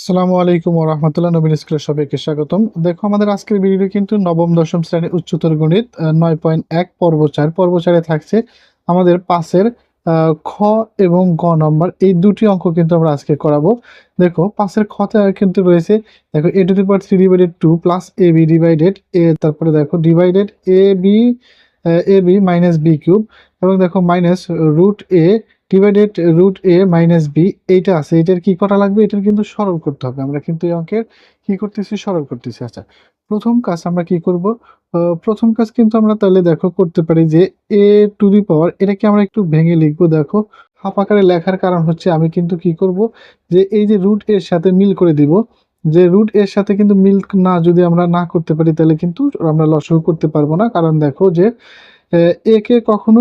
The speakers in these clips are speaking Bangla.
আসসালামু আলাইকুম রহমতুল্লাহ নবীন স্কুলের সবাইকে স্বাগতম। দেখো, আমাদের আজকের ভিডিও কিন্তু নবম, দশম শ্রেণির উচ্চতর গণিত নয় পয়েন্ট এক পর্ব চার। পর্ব চারে থাকছে আমাদের পাশের খ এবং গ নম্বর। এই দুটি অঙ্ক কিন্তু আমরা আজকে করাবো। দেখো পাশের খতে কিন্তু রয়েছে, দেখো A to the power three divided two plus A B divided A তারপরে দেখো divided A B A B minus B cube এবং দেখো minus root A divided root A minus B এইটা আছে এটার কি করা লাগবে? এটার কিন্তু সরল করতে হবে। আমরা কিন্তু এই অঙ্কের কি করতেছি? সরল করতেছি। আচ্ছা প্রথম কাজ আমরা কি করব? প্রথম কাজ কিন্তু আমরা তাহলে দেখো করতে পারি যে এ টু দি পাওয়ার এটাকে আমরা একটু ভেঙে লিখব। দেখো হাফ আকারে লেখার কারণ হচ্ছে আমি কিন্তু কি করব? যে এই যে রুট এর সাথে মিল করে দিব যে রুট এর সাথে কিন্তু মিল না যদি আমরা না করতে পারি তাহলে কিন্তু আমরা লসগু করতে পারব না। কারণ দেখো যে আহ, একে কখনো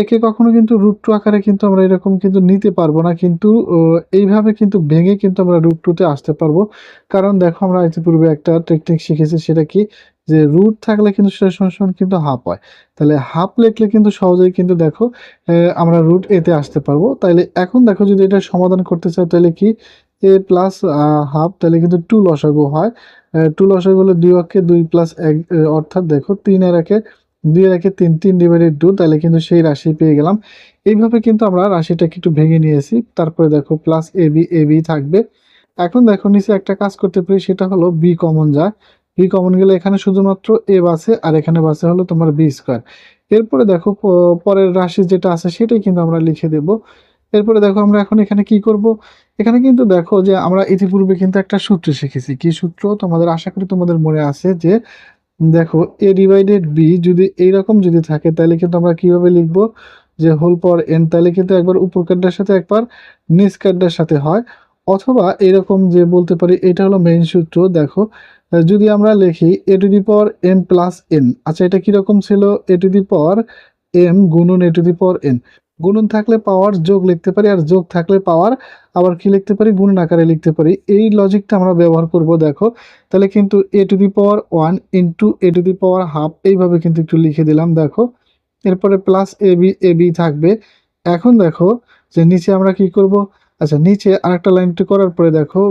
একে কখনো কিন্তু রুট টু আকারে কিন্তু আমরা এরকম কিন্তু নিতে পারব না, কিন্তু এইভাবে কিন্তু ভেঙে কিন্তু আমরা রুট টুতে আসতে পারব। কারণ দেখো আমরা ইতিপূর্বে একটা টেকনিক শিখেছি, সেটা কি? যে রুট থাকলে কিন্তু সেটা সমান কিন্তু হাফ হয়। তাহলে হাফ লিখলে কিন্তু সহজেই কিন্তু দেখো আমরা রুট এতে আসতে পারব। তাহলে এখন দেখো যদি এটা সমাধান করতে চাও, তাহলে কি? এ প্লাস হাফ, তাহলে কিন্তু টু লসাগু হয়। টু লসাগু হলে দুই অক্ষে দুই প্লাস এক অর্থাৎ দেখো তিন একে দুই একে তিন তিন ডিভাইডেড টু তাহলে কিন্তু সেই রাশি পেয়ে গেলাম। এইভাবে কিন্তু আমরা রাশিটাকে একটু ভেঙে নিয়েছি। তারপরে দেখো plus A B A B থাকবে। এখন দেখো, নিচে একটা কাজ করতে পারি, সেটা হলো বি কমন যায় বি কমন গেলে এখানে শুধুমাত্র এ বাসে, আর এখানে বাসে হলো তোমার বি স্কোয়ার এরপরে দেখো পরের রাশি যেটা আছে, সেটাই কিন্তু আমরা লিখে দেব। এরপরে দেখো, আমরা এখন এখানে কি করব? এখানে কিন্তু দেখো যে আমরা ইতিপূর্বে কিন্তু একটা সূত্র শিখেছি। কি সূত্র? তোমাদের, আশা করি তোমাদের মনে আছে যে দেখো এ ডিভাইডেড বি যদি এইরকম যদি থাকে, তাহলে কিন্তু আমরা কীভাবে লিখব? যে হোল পাওয়ার এন তাহলে কিন্তু একবার উপর কার্ডের সাথে একবার নিচ কার্ডের সাথে হয়। অথবা এরকম যে বলতে পারি, এটা হলো মেইন সূত্র, দেখো। যদি আমরা লিখি A to the power M plus N আচ্ছা এটা কীরকম ছিল? এ টু দি পাওয়ার এম গুণন এ টু দি পাওয়ার এন গুণন থাকলে পাওয়ার যোগ লিখতে পারি, আর যোগ থাকলে পাওয়ার আবার কি লিখতে পারি? গুণন আকারে লিখতে পারি। এই লজিকটা আমরা ব্যবহার করব, দেখো। তাহলে কিন্তু A to the power one into A to the power half এইভাবে কিন্তু একটু লিখে দিলাম, দেখো। এরপরে plus A B A B থাকবে। এখন দেখো যে নিচে আমরা কি করব? আচ্ছা নিচে আরেকটা লাইনটি করার পরে দেখো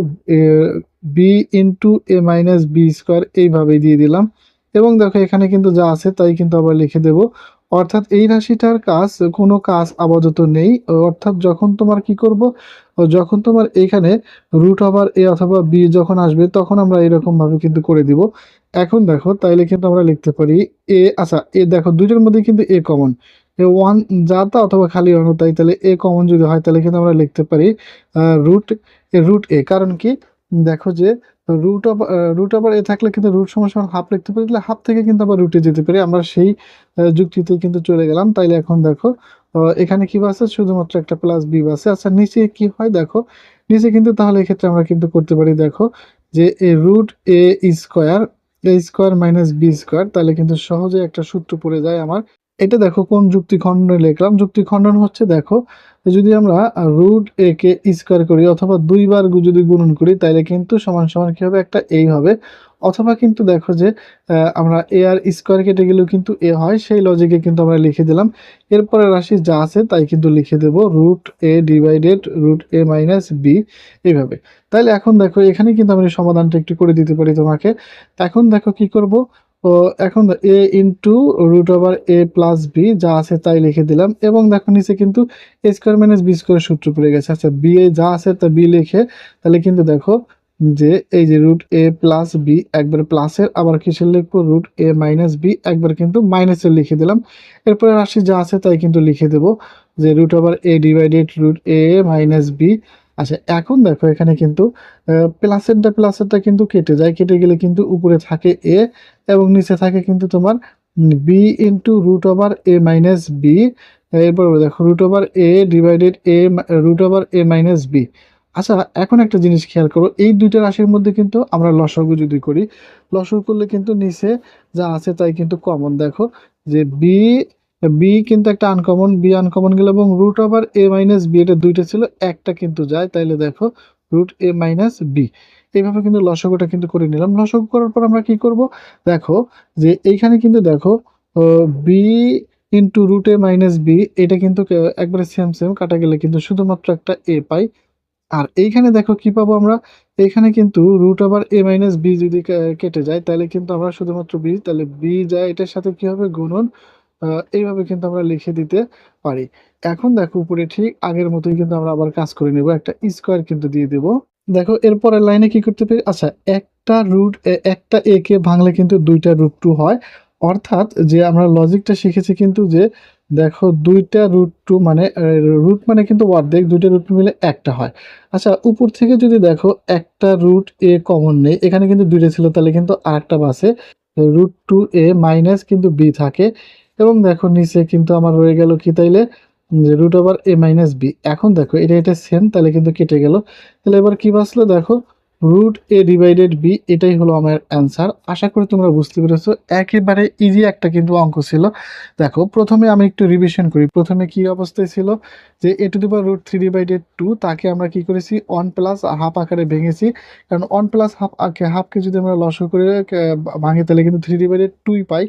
B into A minus B square এইভাবেই দিয়ে দিলাম। এবং দেখো এখানে কিন্তু যা আছে তাই কিন্তু আবার লিখে দেব। অর্থাৎ এই রাশিটার কাজ, কোনো কাজ আপাতত নেই। অর্থাৎ যখন তোমার কি করব? যখন তোমার এখানে রুট ওভার এ অথবা বি যখন আসবে, তখন আমরা এরকম ভাবে কিন্তু করে দিব। এখন দেখো, তাইলে কিন্তু আমরা লিখতে পারি এ আচ্ছা এ দেখো, দুইটার মধ্যে কিন্তু এ কমন এ ওয়ান যা তা অথবা খালি অন্য তাই তাহলে এ কমন যদি হয় তাহলে কিন্তু আমরা লিখতে পারি রুট রুট এ কারণ কি? দেখো যে root of root over A থাকলে কিন্তু রুট সমান হাফ লিখতে পারি, তাহলে হাফ থেকে কিন্তু আবার রুটে যেতে পারি। আমরা সেই যুক্তিতে কিন্তু চলে গেলাম। তাইলে এখন দেখো এখানে কি আছে? শুধুমাত্র একটা প্লাস বি আছে আচ্ছা নিচে কি হয়? দেখো, নিচে কিন্তু তাহলে এক্ষেত্রে আমরা কিন্তু করতে পারি, দেখো, যে A root A square A square minus B square তাহলে কিন্তু সহজে একটা সূত্র পড়ে যায় আমার। এটা দেখো কোন যুক্তি খণ্ডনে লিখলাম। যুক্তি খণ্ডন হচ্ছে দেখো যদি আমরা রুট এ কে স্কোয়ার করি অথবা দুইবার যদি গুণন করি তাহলে কিন্তু সমান সমান কি হবে? একটা এই হবে। অথবা কিন্তু দেখো যে আমরা এ আর স্কোয়ার কেটে গেলেও কিন্তু এ হয়, সেই লজিকে কিন্তু আমরা লিখে দিলাম। এরপরে রাশি যা আছে তাই কিন্তু লিখে দেব root A divided root A minus B এইভাবে তাহলে এখন দেখো এখানে কিন্তু আমি সমাধানটা একটু করে দিতে পারি তোমাকে। এখন দেখো কি করব? ও এখন A into root over A plus B যা আছে তাই লিখে দিলাম এবং দেখো নিচে কিন্তু A square minus B square সূত্র পড়ে গেছে। আচ্ছা বি এ যা আছে তা বি লিখে তাহলে কিন্তু দেখো যে এই যে রুট এ প্লাস বি একবার প্লাসের আবার কিসের লিখব? রুট এ মাইনাস বি একবার কিন্তু মাইনাসের লিখে দিলাম। এরপরে রাশি যা আছে তাই কিন্তু লিখে দেব যে root over A divided root A minus B আচ্ছা এখন দেখো এখানে কিন্তু প্লাসেরটা প্লাসেরটা কিন্তু কেটে যায়। কেটে গেলে কিন্তু উপরে থাকে এ এবং নিচে থাকে কিন্তু তোমার B into root over A minus B এরপর দেখো root over A divided A root over A minus B আচ্ছা এখন একটা জিনিস খেয়াল করো, এই দুইটা রাশির মধ্যে কিন্তু আমরা লসাগু যদি করি লসাগু করলে কিন্তু নিচে যা আছে তাই কিন্তু কমন দেখো যে বি বি কিন্তু একটা আনকমন বি আনকমন গেল এবং root over A minus B এটা দুইটা ছিল, একটা কিন্তু যায়, তাইলে দেখো রুট এ মাইনাস বি এইভাবে কিন্তু লসাগুটা কিন্তু করে নিলাম। লসাগু করার পর আমরা কি করব? দেখো যে এইখানে কিন্তু দেখো B into root A minus B এটা কিন্তু একবারে সেম সেম কাটা গেলে কিন্তু শুধুমাত্র একটা এ পাই। আর এইখানে দেখো কি পাবো আমরা? এইখানে কিন্তু root over A minus B যদি কেটে যায় তাহলে কিন্তু আমরা শুধুমাত্র বি তাহলে বি যায়, এটার সাথে কি হবে? গুণন এইভাবে কিন্তু আমরা লিখে দিতে পারি। এখন দেখো উপরে ঠিক আগের মতোই কিন্তু আমরা আবার কাজ করে নেব। একটা স্কোয়ার কিন্তু দিয়ে দেব। দেখো এরপরের লাইনে কি করতে পারি? আচ্ছা একটা রুট একটা এ কে ভাঙলে কিন্তু দুইটা রুট টু হয়। অর্থাৎ যে আমরা লজিকটা শিখেছি কিন্তু যে, দেখো দুইটা রুট টু মানে রুট মানে কিন্তু অর্ধেক, দুইটা রুট মিলে একটা হয়। আচ্ছা উপর থেকে যদি দেখো একটা রুট এ কমন নেই, এখানে কিন্তু দুইটা ছিল, তাহলে কিন্তু আরেকটা বাসে রুট টু এ মাইনাস কিন্তু বি থাকে। এবং দেখো নিচে কিন্তু আমার রয়ে গেল কি তাইলে? Root over A minus B এখন দেখো এটা এটা সেম তাহলে কিন্তু কেটে গেল। তাহলে এবার কি বাঁচলো? দেখো রুট এ ডিভাইডেড বি এটাই হলো আমার অ্যান্সার আশা করি তোমরা বুঝতে পেরেছ। একেবারে ইজি একটা কিন্তু অঙ্ক ছিল। দেখো, প্রথমে আমি একটু রিভিশন করি। প্রথমে কি অবস্থায় ছিল? যে A to the power root three divided two তাকে আমরা কি করেছি? ওয়ান প্লাস হাফ আকারে ভেঙেছি। কারণ ওয়ান প্লাস হাফ আকে হাফকে যদি আমরা লসও করে ভাঙে, তাহলে কিন্তু থ্রি ডিভাইডেড টুই পাই।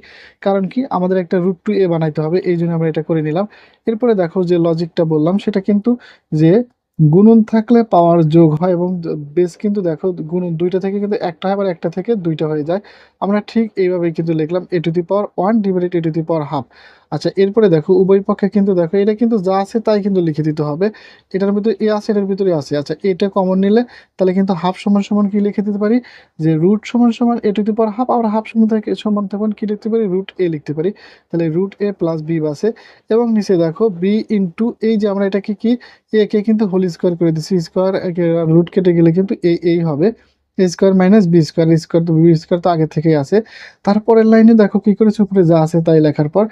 কারণ কি? আমাদের একটা রুট টু এ বানাইতে হবে এই জন্য আমরা এটা করে নিলাম। এরপরে দেখো যে লজিকটা বললাম, সেটা কিন্তু যে গুণন থাকলে পাওয়ার যোগ হয় এবং বেশ কিন্তু দেখো গুণন দুইটা থেকে কিন্তু একটা হয় আবার একটা থেকে দুইটা হয়ে যায়। আমরা ঠিক এইভাবেই কিন্তু লিখলাম A to the power one divided A to the power half আচ্ছা এরপরে দেখো, উভয় পক্ষে কিন্তু দেখো, এটা কিন্তু যা আছে তাই কিন্তু লিখে দিতে হবে। এটার ভিতরে এ আছে, এটার ভিতরে আছে। আচ্ছা এটা কমন নিলে তাহলে কিন্তু হাফ সমান সমান কি লিখে দিতে পারি? যে রুট সমান সমান A to the power half আমরা হাফ সমান থেকে সমান সমান কি লিখতে পারি? রুট এ লিখতে পারি। তাহলে রুট এ প্লাস বি বাসে এবং নিচে দেখো বি ইন্টু এই যে আমরা এটাকে কি? এ কে কিন্তু হোল স্কোয়ার করে দিচ্ছি। স্কোয়ার রুট কেটে গেলে কিন্তু এই এই হবে। A square minus B square square তো বি স্কোয়ার তো আগে থেকেই আছে। তারপরের লাইনে দেখো কি করেছে? উপরে যা আছে তাই লেখার পর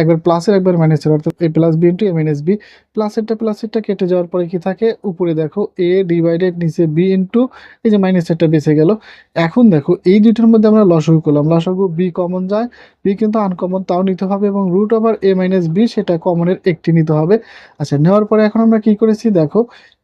একবার প্লাসের একবার মাইনাসের অর্থাৎ A plus B into A minus B প্লাসেরটা প্লাসেরটা কেটে যাওয়ার পরে কি থাকে? উপরে দেখো এ ডিভাইডেড নিচে বি ইন্টু এই যে মাইনাসেরটা বেঁচে গেল। এখন দেখো এই দুইটার মধ্যে আমরা লসাগু করলাম। লসাগু বি কমন যায় বি কিন্তু আনকমন তাও নিতে হবে এবং root over A minus B সেটা কমনের একটি নিতে হবে। আচ্ছা নেওয়ার পরে এখন আমরা কি করেছি? দেখো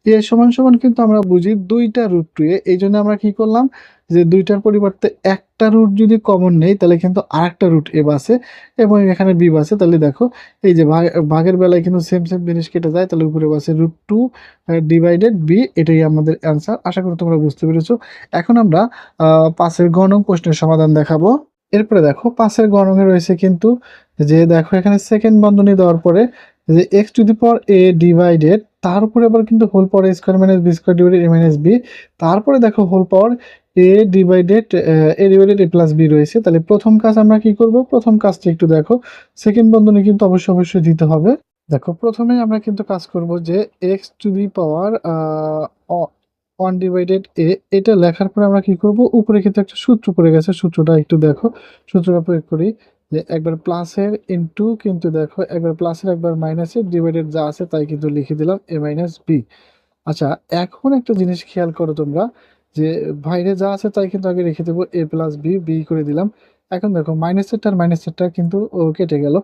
এ সমান সমান কিন্তু আমরা বুঝি দুইটা রুট টু এ। এই জন্য আমরা কি করলাম যে দুইটার পরিবর্তে একটা রুট যদি কমন নেই, তাহলে কিন্তু আরেকটা রুট এ বাসে এবং এখানে বি বাসে তাহলে দেখো, এই যে ভাগ- ভাগের বেলায় কিন্তু সেম সেম জিনিস কেটে যায়, তাহলে উপরে বাসে রুট টু ডিভাইডেড বি এটাই আমাদের অ্যান্সার আশা করি তোমরা বুঝতে পেরেছ। এখন আমরা পাঁচের গণং প্রশ্নের সমাধান দেখাবো। এরপরে দেখো পাশের গণঙে রয়েছে কিন্তু যে দেখো এখানে সেকেন্ড বন্ধনী দেওয়ার পরে যে X to the power A divided তার উপরে আবার কিন্তু whole power square minus B square divided A minus B তারপরে দেখো whole power A divided A divided A plus B রয়েছে। তাহলে প্রথম কাজ আমরা কি করব? প্রথম কাজটা একটু দেখো। সেকেন্ড বন্ধনী কিন্তু অবশ্যই অবশ্যই দিতে হবে। দেখো, প্রথমে আমরা কিন্তু কাজ করব যে X to the power one divided A এটা লেখার পরে আমরা কি করব? উপরে কিন্তু একটা সূত্র পড়ে গেছে। সূত্রটা একটু দেখো। সূত্রটা প্রয়োগ করি। যে একবার প্লাসের ইনটু কিন্তু দেখো, একবার প্লাসের একবার মাইনাসের ডিভাইডেড যা আছে তাই কিন্তু লিখে দিলাম এ মাইনাস বি আচ্ছা এখন একটা জিনিস খেয়াল করো তোমরা, যে বাইরে যা আছে তাই কিন্তু আগে রেখে দেবো এ প্লাস বি বি করে দিলাম। এখন দেখো মাইনাসেরটা আর মাইনাসেরটা কিন্তু কেটে গেল।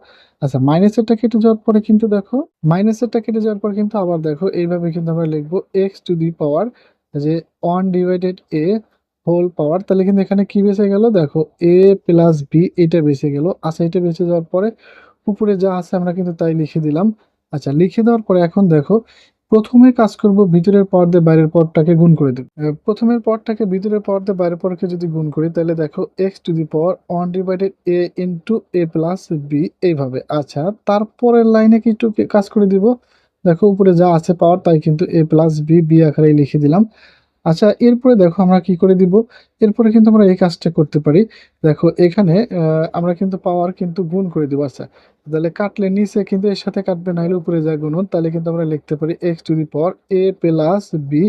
আচ্ছা মাইনাসেরটা কেটে যাওয়ার পরে কিন্তু দেখো মাইনাসেরটা কেটে যাওয়ার পর কিন্তু আবার দেখো, এইভাবে কিন্তু আমরা লিখব এক্স টু দি পাওয়ার যে one divided A whole power তাহলে কিন্তু এখানে কি বেঁচে গেল? দেখো এ প্লাস বি এটা বেঁচে গেল। আচ্ছা এটা বেঁচে যাওয়ার পরে উপরে যা আছে আমরা কিন্তু তাই লিখে দিলাম। আচ্ছা লিখে দেওয়ার পরে এখন দেখো, প্রথমে কাজ করব ভিতরের পর দিয়ে বাইরের পরটাকে গুণ করে দেব। প্রথমের পরটাকে ভিতরের পর দিয়ে বাইরের পরকে যদি গুণ করি, তাহলে দেখো X to the power one divided A into A plus B এইভাবে। আচ্ছা তারপরের লাইনে কি একটু কাজ করে দিব। দেখো, উপরে যা আছে পাওয়ার তাই কিন্তু এ প্লাস বি বি আকারে লিখে দিলাম। আচ্ছা এরপরে দেখো আমরা কি করে দিব? এরপরে কিন্তু আমরা এই কাজটা করতে পারি। দেখো, এখানে আমরা কিন্তু পাওয়ার কিন্তু গুণ করে দিব। আচ্ছা তাহলে কাটলে নিচে কিন্তু এর সাথে কাটবে না হলে উপরে যায় গুণন। তাহলে কিন্তু আমরা লিখতে পারি X to the power A plus B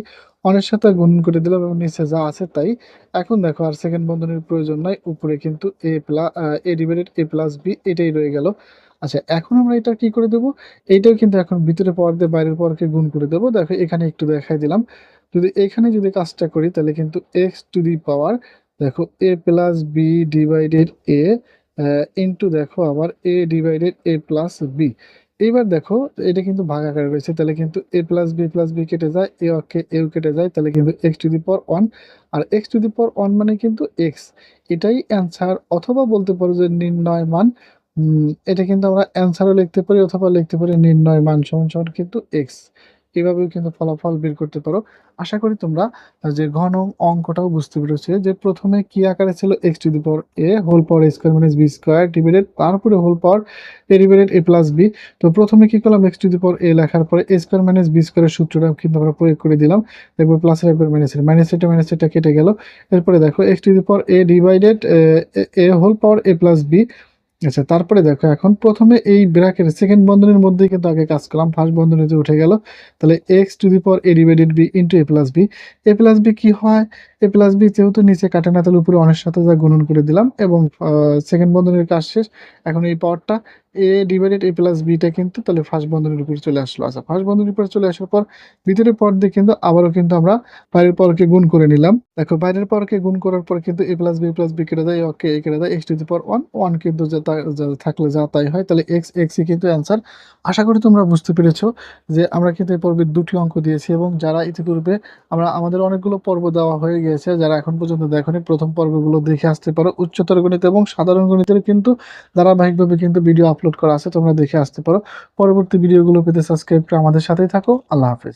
অনের সাথে গুণ করে দিলাম এবং নিচে যা আছে তাই। এখন দেখো, আর সেকেন্ড বন্ধনের প্রয়োজন নাই। উপরে কিন্তু A plus A divided A plus B এটাই রয়ে গেল। আচ্ছা এখন আমরা এটা কি করে দেবো? এইটাও কিন্তু এখন ভিতরে পাওয়ার দিয়ে বাইরের পাওয়ারকে গুণ করে দেবো। দেখো, এখানে একটু দেখাই দিলাম। যদি এখানে যদি কাজটা করি, তাহলে কিন্তু এক্স টু দি পাওয়ার দেখো A plus B divided A into দেখো আবার A divided A plus B এইবার দেখো, এটা কিন্তু ভাগ আকারে রয়েছে, তাহলে কিন্তু A plus B plus B কেটে যায় এ অক্ষে এও কেটে যায়, তাহলে কিন্তু X to the power one R X to the power one মানে কিন্তু এক্স এটাই অ্যান্সার অথবা বলতে পারো যে নির্ণয় মান। এটা কিন্তু আমরা অ্যান্সারও লিখতে পারি অথবা লিখতে পারি নির্ণয় মান সমান সমান কিন্তু এক্স এভাবেও কিন্তু ফলাফল বের করতে পারো। আশা করি তোমরা যে ঘন অঙ্কটাও বুঝতে পেরেছে যে প্রথমে কি আকারে ছিল X to the power A whole power square minus B square divided তারপরে whole power A divided A plus B তো প্রথমে কি করলাম এক্স টু দি পাওয়ার এ লেখার পরে এ স্কোয়ার মাইনাস বি স্কোয়ারের সূত্রটা কিন্তু আমরা প্রয়োগ করে দিলাম। একবার প্লাসের একবার মাইনাসের মাইনাস এটা মাইনাস এটা কেটে গেল। এরপরে দেখো X to the power A divided A whole power A plus B আচ্ছা তারপরে দেখো, এখন প্রথমে এই ব্র্যাকেট সেকেন্ড বন্ধনীর মধ্যে কিন্তু আগে কাজ করলাম। ফার্স্ট বন্ধনীতে উঠে গেল। তাহলে এক্স টু দি পর A divided B into A plus B A plus B কী হয়? এ প্লাস বি যেহেতু নিচে কাটে না, তাহলে উপরে অনেক সাথে যা গুণন করে দিলাম এবং সেকেন্ড বন্ধনীর কাজ শেষ। এখন এই পাওয়ারটা এ ডিভাইডেড এ প্লাস বিটা কিন্তু তাহলে ফার্স্ট বন্ধনীর উপরে চলে আসলো। আচ্ছা ফার্স্ট বন্ধনীর উপরে চলে আসার পর ভিতরের পর দিয়ে কিন্তু আবারও কিন্তু আমরা বাইরের পরকে গুণ করে নিলাম। দেখো, বাইরের পরকে গুণ করার পর কিন্তু A plus B plus B কেটে দেয় ওকে এ কেটে দেয় X to power one one কিন্তু যা থাকলে যা তাই হয়, তাহলে এক্স এক্সই কিন্তু অ্যান্সার আশা করি তোমরা বুঝতে পেরেছ যে আমরা কিন্তু এই পর্বে দুটি অঙ্ক দিয়েছি এবং যারা ইতিপূর্বে আমরা আমাদের অনেকগুলো পর্ব দেওয়া হয়ে গিয়েছে, যারা এখন পর্যন্ত দেখনি, প্রথম পর্বগুলো দেখে আসতে পারো। উচ্চতর গণিত এবং সাধারণ গণিতের কিন্তু ধারাবাহিকভাবে কিন্তু ভিডিও আপলোড করা আছে, তোমরা দেখে আসতে পারো। পরবর্তী ভিডিওগুলো পেতে সাবস্ক্রাইব করে আমাদের সাথেই থাকো। আল্লাহ হাফেজ।